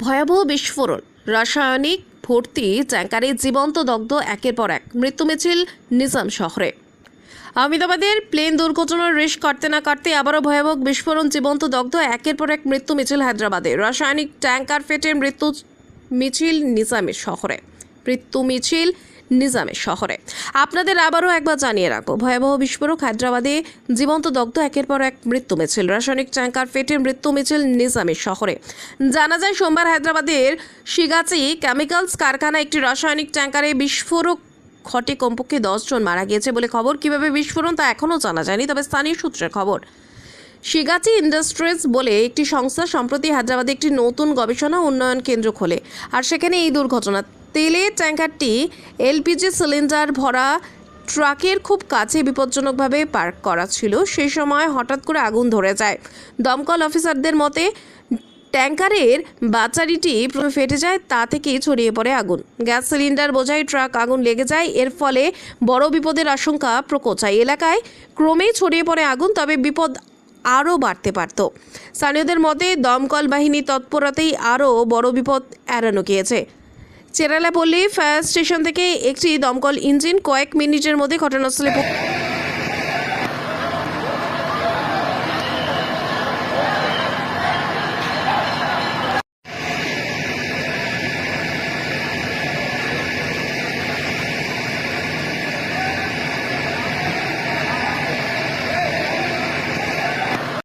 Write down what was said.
ভয়াবহ বিস্ফোরণ। রাসায়নিক ভর্তি ট্যাঙ্কারে জীবন্ত দগ্ধ একের পর এক। মৃত্যু মিছিল নিজাম শহরে। আহমেদাবাদের প্লেন দুর্ঘটনার রেশ কাটতে না কাটতে আবারও ভয়াবহ বিস্ফোরণ, জীবন্ত দগ্ধ একের পর এক মৃত্যু মিছিল হায়দ্রাবাদে। রাসায়নিক ট্যাঙ্কার ফেটে মৃত্যু মিছিল নিজামের শহরে। মৃত্যু মিছিল নিজামের শহরে। আপনাদের আবারও একবার জানিয়ে রাখব, ভয়াবহ বিস্ফোরক হায়দ্রাবাদে জীবন্ত দগ্ধ একের পর এক মৃত্যু মিছিল, রাসায়নিক ট্যাঙ্কার ফেটে মৃত্যু মিছিল নিজামের শহরে। জানা যায়, সোমবার হায়দ্রাবাদের শিগাচি কেমিক্যালস কারখানায় একটি রাসায়নিক ট্যাঙ্কারে বিস্ফোরক ঘটে। কমপক্ষে জন মারা গিয়েছে বলে খবর। কীভাবে বিস্ফোরণ তা এখনও জানা যায়নি, তবে স্থানীয় সূত্রের খবর। শিগাচি ইন্ডাস্ট্রিজ বলে একটি সংস্থা সম্প্রতি হায়দ্রাবাদে একটি নতুন গবেষণা উন্নয়ন কেন্দ্র খোলে, আর সেখানে এই দুর্ঘটনা তেলের ট্যাঙ্কারটি এলপিজি সিলিন্ডার ভরা ট্রাকের খুব কাছে বিপজ্জনকভাবে পার্ক করা ছিল। সেই সময় হঠাৎ করে আগুন ধরে যায়। দমকল অফিসারদের মতে, ট্যাঙ্কারের বাচারিটি ফেটে যায়, তা থেকেই ছড়িয়ে পড়ে আগুন। গ্যাস সিলিন্ডার বোঝাই ট্রাক আগুন লেগে যায়, এর ফলে বড় বিপদের আশঙ্কা প্রকোচায়। এলাকায় ক্রমেই ছড়িয়ে পড়ে আগুন, তবে বিপদ আরও বাড়তে পারত। স্থানীয়দের মতে, দমকল বাহিনী তৎপরতেই আরও বড় বিপদ এড়ানো গিয়েছে। চেরালাপল্লী ফায়ার স্টেশন থেকে একটি দমকল ইঞ্জিন কয়েক মিনিটের মধ্যে ঘটনাস্থলে